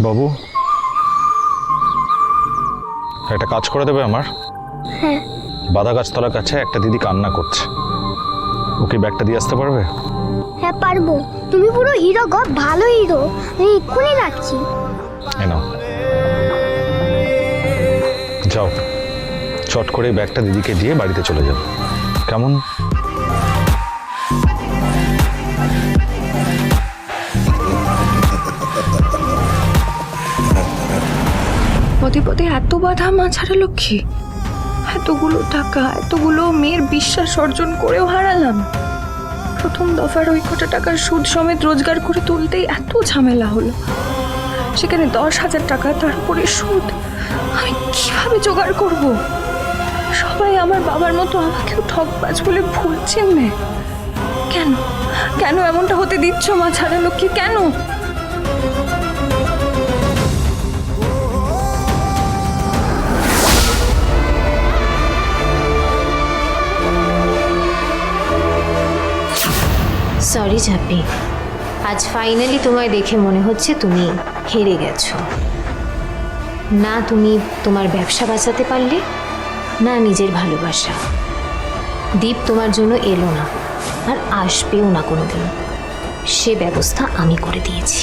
বাবু। একটা কাজ করে দেবে আমার? হ্যাঁ। বাধা গাছতলার কাছে একটা দিদি কান্না করছে। ওকে ব্যাগটা দিয়ে আসতে পারবে? হ্যাঁ পারব। তুমি পুরো হিরো গো ভালো হিরো। আমি এক্ষুনি রাখছি যাও। চট করে ব্যাগটা দিদিকে দিয়ে বাড়িতে চলে যাও। কেমন? এত বাধা মা ছাড়া লক্ষ্মী। এতগুলো টাকা, এতগুলো মেয়ের বিশ্বাস অর্জন করেও হারালাম। প্রথম দফার ওই কটা টাকার সুদ সমেত রোজগার করে তুলতেই এত ঝামেলা হলো। সেখানে দশ হাজার টাকা, তার উপরে সুদ। আমি কীভাবে জোগাড় করব? সবাই আমার বাবার মতো আমাকেও ঠকবাজ বলে ভুল চিনবে কেন? কেন এমনটা হতে দিচ্ছ মা ছাড়া লক্ষ্মী? কেন? সরি ঝাপি। আজ ফাইনালি তোমায় দেখে মনে হচ্ছে তুমি হেরে গেছো। না তুমি তোমার ব্যবসা বাঁচাতে পারলে, না নিজের ভালোবাসা। দীপ তোমার জন্য এলো না, আর আসবেও না কোনোদিন। সে ব্যবস্থা আমি করে দিয়েছি।